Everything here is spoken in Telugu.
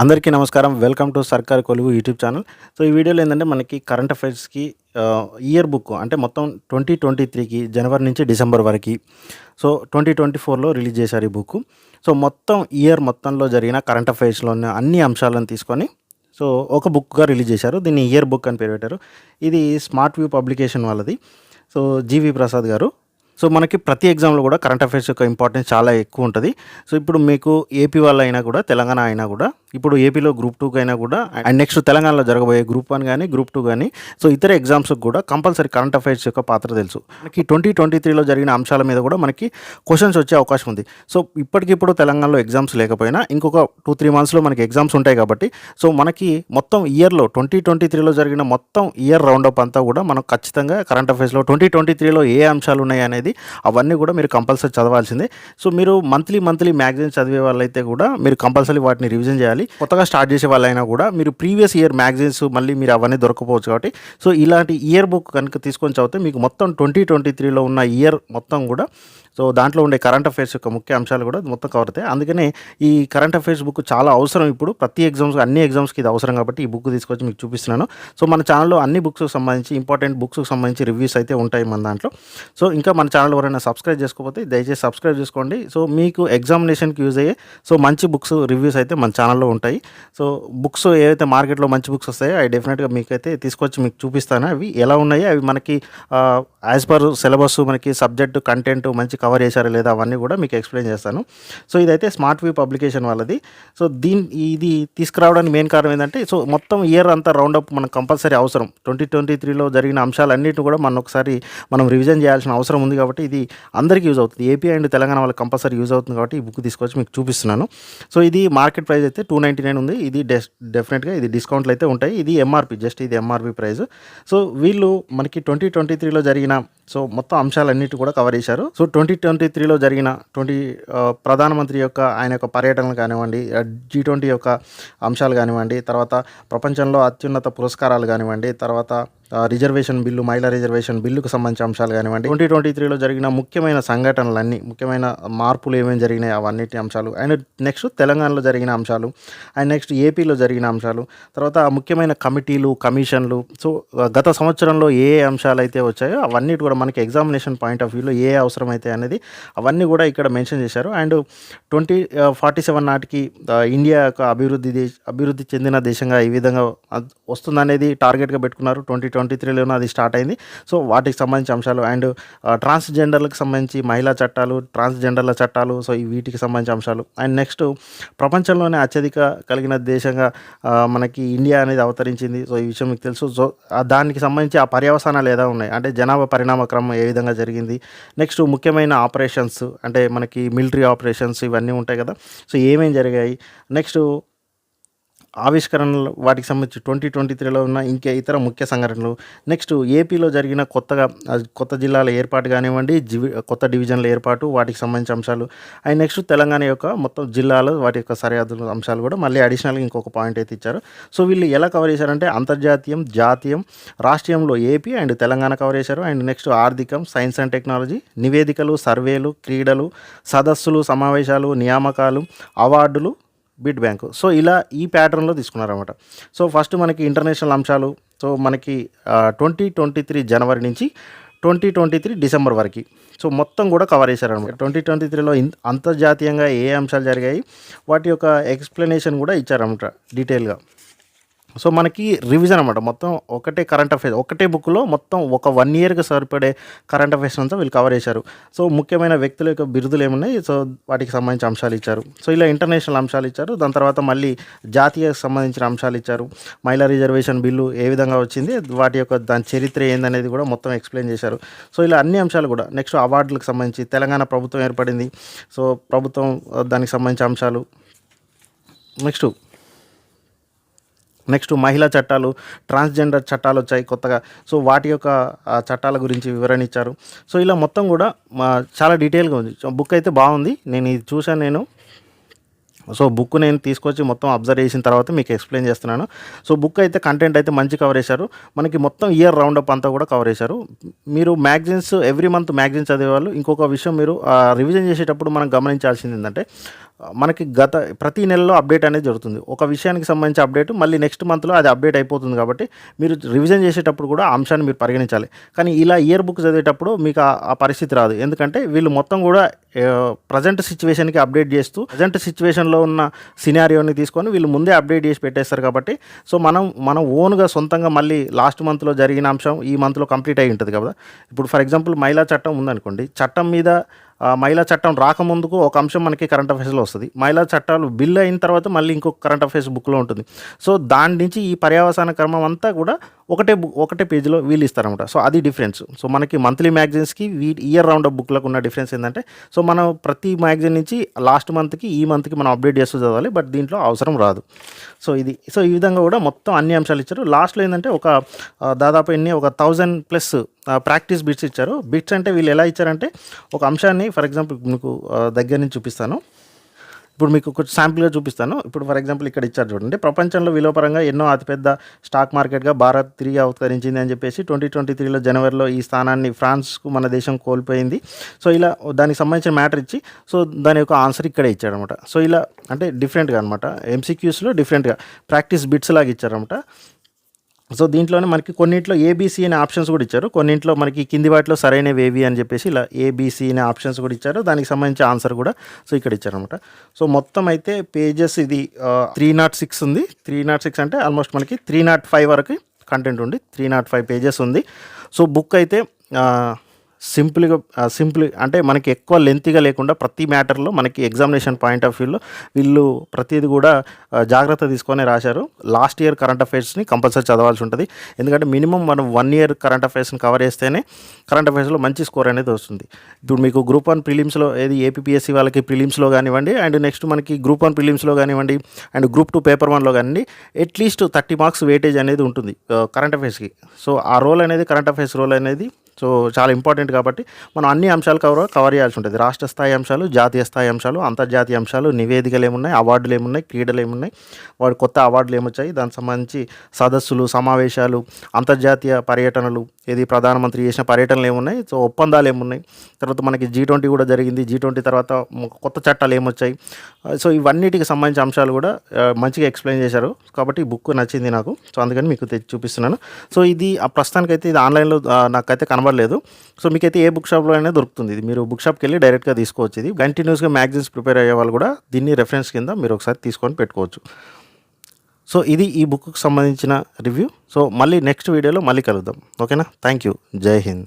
అందరికీ నమస్కారం. వెల్కమ్ టు సర్కార్ కొలువు యూట్యూబ్ ఛానల్. సో ఈ వీడియోలో ఏంటంటే మనకి కరెంట్ అఫైర్స్కి ఇయర్ బుక్ అంటే మొత్తం ట్వంటీ ట్వంటీ త్రీకి జనవరి నుంచి డిసెంబర్ వరకు. సో ట్వంటీ ట్వంటీ ఫోర్లో రిలీజ్ చేశారు ఈ బుక్. సో మొత్తం ఇయర్ మొత్తంలో జరిగిన కరెంట్ అఫైర్స్లో ఉన్న అన్ని అంశాలను తీసుకొని సో ఒక బుక్గా రిలీజ్ చేశారు. దీన్ని ఇయర్ బుక్ అని పేరు పెట్టారు. ఇది స్మార్ట్ వ్యూ పబ్లికేషన్ వాళ్ళది. So GV Prasad garu so మనకి ప్రతి ఎగ్జామ్లో కూడా కరెంట్ అఫైర్స్ యొక్క ఇంపార్టెన్స్ చాలా ఎక్కువ ఉంటుంది. సో ఇప్పుడు మీకు ఏపీ వాళ్ళు అయినా కూడా తెలంగాణ అయినా కూడా ఇప్పుడు ఏపీలో గ్రూప్ టూకి అయినా కూడా అండ్ నెక్స్ట్ తెలంగాణలో జరగబోయే గ్రూప్ వన్ కానీ గ్రూప్ టూ కానీ సో ఇతర ఎగ్జామ్స్కి కూడా కంపల్సరీ కరెంట్ అఫైర్స్ యొక్క పాత్ర తెలుసు. మనకి ట్వంటీ ట్వంటీ త్రీలో జరిగిన అంశాల మీద కూడా మనకి క్వశ్చన్స్ వచ్చే అవకాశం ఉంది. సో ఇప్పటికిప్పుడు తెలంగాణలో ఎగ్జామ్స్ లేకపోయినా ఇంకొక టూ త్రీ మంత్స్లో మనకి ఎగ్జామ్స్ ఉంటాయి కాబట్టి సో మనకి మొత్తం ఇయర్లో ట్వంటీ ట్వంటీ త్రీలో జరిగిన మొత్తం ఇయర్ రౌండప్ అంతా కూడా మనం ఖచ్చితంగా కరెంట్ అఫైర్స్లో ట్వంటీ ట్వంటీ త్రీలో ఏ అంశాలు ఉన్నాయి అనేది అవన్నీ కూడా మీరు కంపల్సరీ చదవాల్సిందే. సో మీరు మంత్లీ మంత్లీ మ్యాగజైన్ చదివే వాళ్ళైతే కూడా మీరు కంపల్సరీ వాటిని రివిజన్ చేయాలి. కొత్తగా స్టార్ట్ చేసే వాళ్ళైనా కూడా మీరు ప్రీవియస్ ఇయర్ మ్యాగజైన్స్ మళ్ళీ మీరు అవన్నీ దొరకపోవచ్చు కాబట్టి. సో ఇలాంటి ఇయర్ బుక్ కనుక తీసుకొని చదివితే మీకు మొత్తం ట్వంటీ ట్వంటీ త్రీలో ఉన్న ఇయర్ మొత్తం కూడా సో దాంట్లో ఉండే కరెంట్ అఫైర్స్ యొక్క ముఖ్య అంశాలు కూడా మొత్తం కవర్ అవుతాయి. అందుకనే ఈ కరెంట్ అఫైర్స్ బుక్ చాలా అవసరం ఇప్పుడు. ప్రతి ఎగ్జామ్స్ అన్ని ఎగ్జామ్స్కి ఇది అవసరం కాబట్టి ఈ బుక్ తీసుకొచ్చి మీకు చూపిస్తున్నాను. సో మన ఛానల్లో అన్ని బుక్స్కి సంబంధించి ఇంపార్టెంట్ బుక్స్కి సంబంధించి రివ్యూస్ అయితే ఉంటాయి మన దాంట్లో. సో ఇంకా మన ఛానల్ ఎవరైనా సబ్స్క్రైబ్ చేసుకోకపోతే దయచేసి సబ్స్క్రైబ్ చేసుకోండి. సో మీకు ఎగ్జామినేషన్కి యూజ్ అయ్యే సో మంచి బుక్స్ రివ్యూస్ అయితే మన ఛానల్లో ఉంటాయి. సో బుక్స్ ఏవైతే మార్కెట్లో మంచి బుక్స్ వస్తాయో అవి డెఫినెట్గా మీకైతే తీసుకొచ్చి మీకు చూపిస్తాను. అవి ఎలా ఉన్నాయి? అవి మనకి యాజ్ పర్ సిలబస్ మనకి సబ్జెక్ట్ కంటెంట్ మంచి కవర్ చేశారా లేదా అవన్నీ కూడా మీకు ఎక్స్ప్లెయిన్ చేస్తాను. సో ఇదైతే స్మార్ట్ వ్యూ పబ్లికేషన్ వాళ్ళది. సో దీని ఇది తీసుకురావడానికి మెయిన్ కారణం ఏంటంటే సో మొత్తం ఇయర్ అంతా రౌండప్ మనకు కంపల్సరీ అవసరం. ట్వంటీ ట్వంటీ త్రీలో జరిగిన అంశాలన్నింటిని కూడా మనం ఒకసారి మనం రివిజన్ చేయాల్సిన అవసరం ఉంది కాబట్టి ఇది అందరికీ యూజ్ అవుతుంది. ఏపీ అండ్ తెలంగాణ వాళ్ళకి కంపల్సరీ యూజ్ అవుతుంది కాబట్టి ఈ బుక్ తీసుకొచ్చి మీకు చూపిస్తున్నాను. సో ఇది మార్కెట్ ప్రైస్ అయితే టూ నైంటీ నైన్ ఉంది. ఇది డెస్ డెఫినెట్గా ఇది డిస్కౌంట్లు అయితే ఉంటాయి. ఇది ఎంఆర్పి జస్ట్ ఇది ఎంఆర్పి ప్రైస్ సో వీళ్ళు మనకి ట్వంటీ ట్వంటీ త్రీలో జరిగిన సో మొత్తం అంశాలన్నిటి కూడా కవర్ చేశారు. సో ట్వంటీ ట్వంటీ ట్వంటీ త్రీలో జరిగిన ట్వంటీ ప్రధానమంత్రి యొక్క ఆయన యొక్క పర్యటనలు కానివ్వండి జీ ట్వంటీ యొక్క అంశాలు కానివ్వండి తర్వాత ప్రపంచంలో అత్యున్నత పురస్కారాలు కానివ్వండి తర్వాత రిజర్వేషన్ బిల్లు మహిళా రిజర్వేషన్ బిల్లుకు సంబంధించిన అంశాలు కానివ్వండి ట్వంటీ ట్వంటీ త్రీలో జరిగిన ముఖ్యమైన సంఘటనలన్నీ ముఖ్యమైన మార్పులు ఏమేమి జరిగినాయి అవన్నిటి అంశాలు అండ్ నెక్స్ట్ తెలంగాణలో జరిగిన అంశాలు అండ్ నెక్స్ట్ ఏపీలో జరిగిన అంశాలు తర్వాత ముఖ్యమైన కమిటీలు కమిషన్లు సో గత సంవత్సరంలో ఏ ఏ అంశాలు అయితే వచ్చాయో అవన్నీ కూడా మనకి ఎగ్జామినేషన్ పాయింట్ ఆఫ్ వ్యూలో ఏ అవసరం అయితే అనేది అవన్నీ కూడా ఇక్కడ మెన్షన్ చేశారు. అండ్ ట్వంటీ ఫార్టీ సెవెన్ నాటికి ఇండియా యొక్క అభివృద్ధి దేశ అభివృద్ధి చెందిన దేశంగా ఈ విధంగా వస్తుందనేది టార్గెట్గా పెట్టుకున్నారు. ట్వంటీ ట్వంటీ త్రీలోనే అది స్టార్ట్ అయింది. సో వాటికి సంబంధించిన అంశాలు అండ్ ట్రాన్స్జెండర్లకు సంబంధించి మహిళా చట్టాలు ట్రాన్స్జెండర్ల చట్టాలు సో ఈ వీటికి సంబంధించిన అంశాలు. అండ్ నెక్స్ట్ ప్రపంచంలోనే అత్యధిక కలిగిన దేశంగా మనకి ఇండియా అనేది అవతరించింది. సో ఈ విషయం మీకు తెలుసు. సో దానికి సంబంధించి ఆ పర్యవసానాలు ఏదో ఉన్నాయి? అంటే జనాభా పరిణామ క్రమం ఏ విధంగా జరిగింది? నెక్స్ట్ ముఖ్యమైన ఆపరేషన్స్ అంటే మనకి మిలిటరీ ఆపరేషన్స్ ఇవన్నీ ఉంటాయి కదా. సో ఏమేమి జరిగాయి? నెక్స్ట్ ఆవిష్కరణలు వాటికి సంబంధించి ట్వంటీ ట్వంటీ త్రీలో ఉన్న ఇంకా ఇతర ముఖ్య సంఘటనలు. నెక్స్ట్ ఏపీలో జరిగిన కొత్తగా కొత్త జిల్లాల ఏర్పాటు కానివ్వండి జివి కొత్త డివిజన్ల ఏర్పాటు వాటికి సంబంధించిన అంశాలు. అండ్ నెక్స్ట్ తెలంగాణ యొక్క మొత్తం జిల్లాలు వాటి యొక్క సరిహద్దుల అంశాలు కూడా మళ్ళీ అడిషనల్గా ఇంకొక పాయింట్ అయితే ఇచ్చారు. సో వీళ్ళు ఎలా కవర్ చేశారంటే అంతర్జాతీయం జాతీయం రాష్ట్రీయంలో ఏపీ అండ్ తెలంగాణ కవర్ చేశారు. అండ్ నెక్స్ట్ ఆర్థికం సైన్స్ అండ్ టెక్నాలజీ నివేదికలు సర్వేలు క్రీడలు సదస్సులు సమావేశాలు నియామకాలు అవార్డులు బిడ్ బ్యాంకు. సో ఇలా ఈ ప్యాటర్న్లో తీసుకున్నారన్నమాట. సో ఫస్ట్ మనకి ఇంటర్నేషనల్ అంశాలు సో మనకి ట్వంటీ ట్వంటీ త్రీ జనవరి నుంచి ట్వంటీ ట్వంటీ త్రీ డిసెంబర్ వరకు. సో మొత్తం కూడా కవర్ చేశారనమాట ట్వంటీ ట్వంటీ త్రీలో అంతర్జాతీయంగా ఏ అంశాలు జరిగాయి వాటి యొక్క ఎక్స్ప్లెనేషన్ కూడా ఇచ్చారనమాట డీటెయిల్గా. సో మనకి రివిజన్ అనమాట మొత్తం ఒకటే కరెంట్ అఫైర్స్ ఒకటే బుక్లో మొత్తం ఒక వన్ ఇయర్కి సరిపడే కరెంట్ అఫైర్స్ అంతా వీళ్ళు కవర్ చేశారు. సో ముఖ్యమైన వ్యక్తుల యొక్క బిరుదులు ఏమున్నాయి? సో వాటికి సంబంధించిన అంశాలు ఇచ్చారు. సో ఇలా ఇంటర్నేషనల్ అంశాలు ఇచ్చారు. దాని తర్వాత మళ్ళీ జాతీయ సంబంధించిన అంశాలు ఇచ్చారు. మహిళా రిజర్వేషన్ బిల్లు ఏ విధంగా వచ్చింది? వాటి యొక్క దాని చరిత్ర ఏందనేది కూడా మొత్తం ఎక్స్ప్లెయిన్ చేశారు. సో ఇలా అన్ని అంశాలు కూడా నెక్స్ట్ అవార్డులకు సంబంధించి తెలంగాణ ప్రభుత్వం ఏర్పడింది. సో ప్రభుత్వం దానికి సంబంధించిన అంశాలు. నెక్స్ట్ నెక్స్ట్ మహిళా చట్టాలు ట్రాన్స్జెండర్ చట్టాలు వచ్చాయి కొత్తగా. సో వాటి యొక్క చట్టాల గురించి వివరణ ఇచ్చారు. సో ఇలా మొత్తం కూడా మా చాలా డీటెయిల్గా ఉంది. బుక్ అయితే బాగుంది. నేను ఇది చూశాను నేను. సో బుక్ నేను తీసుకొచ్చి మొత్తం అబ్జర్వ్ చేసిన తర్వాత మీకు ఎక్స్ప్లెయిన్ చేస్తున్నాను. సో బుక్ అయితే కంటెంట్ అయితే మంచి కవర్ చేశారు. మనకి మొత్తం ఇయర్ రౌండ్ అప్ అంతా కూడా కవర్ చేశారు. మీరు మ్యాగజైన్స్ ఎవ్రీ మంత్ మ్యాగజైన్స్ చదివేవాళ్ళు ఇంకొక విషయం మీరు రివిజన్ చేసేటప్పుడు మనం గమనించాల్సింది ఏంటంటే మనకి గత ప్రతి నెలలో అప్డేట్ అనేది జరుగుతుంది. ఒక విషయానికి సంబంధించి అప్డేట్ మళ్ళీ నెక్స్ట్ మంత్లో అది అప్డేట్ అయిపోతుంది కాబట్టి మీరు రివిజన్ చేసేటప్పుడు కూడా అంశాన్ని మీరు పరిగణించాలి. కానీ ఇలా ఇయర్ బుక్ చదివేటప్పుడు మీకు ఆ- పరిస్థితి రాదు. ఎందుకంటే వీళ్ళు మొత్తం కూడా ప్రజెంట్ సిచ్యువేషన్కి అప్డేట్ చేస్తూ ప్రజెంట్ సిచ్యువేషన్లో ఉన్న సినారియోని తీసుకొని వీళ్ళు ముందే అప్డేట్ చేసి పెట్టేస్తారు కాబట్టి సో మనం మనం ఓన్గా సొంతంగా మళ్ళీ లాస్ట్ మంత్లో జరిగిన అంశం ఈ మంత్లో కంప్లీట్ అయి ఉంటుంది కదా. ఇప్పుడు ఫర్ ఎగ్జాంపుల్ మహిళా చట్టం ఉందనుకోండి. చట్టం మీద మహిళా చట్టం రాకముందుకు ఒక అంశం మనకి కరెంట్ అఫైర్స్లో వస్తుంది. మహిళా చట్టాలు బిల్ అయిన తర్వాత మళ్ళీ ఇంకొక కరెంట్ అఫైర్స్ బుక్లో ఉంటుంది. సో దాని నుంచి ఈ పర్యావసాన క్రమం అంతా కూడా ఒకటే బుక్ ఒకటే పేజీలో వీళ్ళు ఇస్తారనమాట సో అది డిఫరెన్స్ సో మనకి మంత్లీ మ్యాగజైన్స్కి వీ ఇయర్ రౌండ్ ఆఫ్ బుక్లకు ఉన్న డిఫరెన్స్ ఏంటంటే సో మనం ప్రతి మ్యాగజైన్ నుంచి లాస్ట్ మంత్కి ఈ మంత్కి మనం అప్డేట్ చేస్తూ చదవాలి బట్ దీంట్లో అవసరం రాదు. సో ఇది సో ఈ విధంగా కూడా మొత్తం అన్ని అంశాలు ఇచ్చారు. లాస్ట్లో ఏంటంటే ఒక దాదాపు ఎన్ని ఒక థౌజండ్ ప్లస్ ప్రాక్టీస్ బిట్స్ ఇచ్చారు. బిట్స్ అంటే వీళ్ళు ఎలా ఇచ్చారంటే ఒక అంశాన్ని ఫర్ ఎగ్జాంపుల్ మీకు దగ్గర నుంచి చూపిస్తాను. ఇప్పుడు మీకు కొంచెం శాంపుల్గా చూపిస్తాను. ఇప్పుడు ఫర్ ఎగ్జాంపుల్ ఇక్కడ ఇచ్చారు చూడండి. ప్రపంచంలో విలువపరంగా ఎన్నో అతిపెద్ద స్టాక్ మార్కెట్గా భారత్ తిరిగి అవతరించింది అని చెప్పేసి ట్వంటీ ట్వంటీ త్రీలో జనవరిలో ఈ స్థానాన్ని ఫ్రాన్స్కు మన దేశం కోల్పోయింది. సో ఇలా దానికి సంబంధించిన మ్యాటర్ ఇచ్చి సో దాని యొక్క ఆన్సర్ ఇక్కడే ఇచ్చాడనమాట సో ఇలా అంటే డిఫరెంట్గా అనమాట ఎంసీక్యూస్లో డిఫరెంట్గా ప్రాక్టీస్ బిట్స్ లాగా ఇచ్చారనమాట సో దీంట్లోనే మనకి కొన్నింట్లో ఏబీసీ అనే ఆప్షన్స్ కూడా ఇచ్చారు. కొన్నింట్లో మనకి కింది వాటిలో సరైనవి ఏవి అని చెప్పేసి ఇలా ఏబీసీ అనే ఆప్షన్స్ కూడా ఇచ్చారు. దానికి సంబంధించి ఆన్సర్ కూడా సో ఇక్కడ ఇచ్చారనమాట సో మొత్తం అయితే పేజెస్ ఇది త్రీ నాట్ సిక్స్ ఉంది. త్రీ నాట్ సిక్స్ అంటే ఆల్మోస్ట్ మనకి త్రీ నాట్ ఫైవ్ వరకు కంటెంట్ ఉంది. త్రీ నాట్ ఫైవ్ పేజెస్ ఉంది. సో బుక్ అయితే సింపుల్గా సింపుల్ అంటే మనకి ఎక్కువ లెంతీగా లేకుండా ప్రతి మ్యాటర్లో మనకి ఎగ్జామినేషన్ పాయింట్ ఆఫ్ వ్యూలో వీళ్ళు ప్రతిది కూడా జాగ్రత్త తీసుకొని రాశారు. లాస్ట్ ఇయర్ కరెంట్ అఫైర్స్ని కంపల్సరీ చదవాల్సి ఉంటుంది. ఎందుకంటే మినిమం మనం వన్ ఇయర్ కరెంట్ అఫైర్స్ని కవర్ చేస్తేనే కరెంట్ అఫైర్స్లో మంచి స్కోర్ అనేది వస్తుంది. ఇప్పుడు మీకు గ్రూప్ వన్ ప్రిలిమ్స్లో ఏది ఏపీఎస్సీ వాళ్ళకి ప్రిలిమ్స్లో కానివ్వండి అండ్ నెక్స్ట్ మనకి గ్రూప్ వన్ ప్రిలిమ్స్లో కానివ్వండి అండ్ గ్రూప్ టూ పేపర్ వన్లో కానివ్వండి అట్లీస్ట్ థర్టీ మార్క్స్ వెయిటేజ్ అనేది ఉంటుంది కరెంట్ అఫైర్స్కి. సో ఆ రోల్ అనేది కరెంట్ అఫైర్స్ రోల్ అనేది సో చాలా ఇంపార్టెంట్ కాబట్టి మనం అన్ని అంశాలు కవర్ కవర్ చేయాల్సి ఉంటుంది. రాష్ట్ర స్థాయి అంశాలు జాతీయ స్థాయి అంశాలు అంతర్జాతీయ అంశాలు నివేదికలు ఏమున్నాయి అవార్డులు ఏమున్నాయి క్రీడలు ఏమున్నాయి వాడు కొత్త అవార్డులు ఏమొచ్చాయి దానికి సంబంధించి సదస్సులు సమావేశాలు అంతర్జాతీయ పర్యటనలు ఏది ప్రధానమంత్రి చేసిన పర్యటనలు ఏమున్నాయి? సో ఒప్పందాలు ఏమున్నాయి? తర్వాత మనకి జీ ట్వంటీ కూడా జరిగింది. జీ ట్వంటీ తర్వాత కొత్త చట్టాలు ఏమొచ్చాయి? సో ఇవన్నిటికి సంబంధించిన అంశాలు కూడా మంచిగా ఎక్స్ప్లెయిన్ చేశారు. కాబట్టి ఈ బుక్ నచ్చింది నాకు. సో అందుకని మీకు తెచ్చి చూపిస్తున్నాను. సో ఇది ఆ ప్రస్తుతానికైతే ఇది ఆన్లైన్లో నాకైతే కనబడలేదు. సో మీకైతే ఏ బుక్ షాప్లో అయినా దొరుకుతుంది. ఇది మీరు బుక్ షాప్కి వెళ్ళి డైరెక్ట్గా తీసుకోవచ్చు ఇది. కంటిన్యూస్గా మ్యాగజైన్స్ ప్రిపేర్ అయ్యే వాళ్ళు కూడా దీన్ని రెఫరెన్స్ కింద మీరు ఒకసారి తీసుకొని పెట్టుకోవచ్చు. సో ఇది ఈ బుక్కు సంబంధించిన రివ్యూ. సో మళ్ళీ నెక్స్ట్ వీడియోలో మళ్ళీ కలుద్దాం. ఓకేనా? థ్యాంక్ యూ జై హింద్.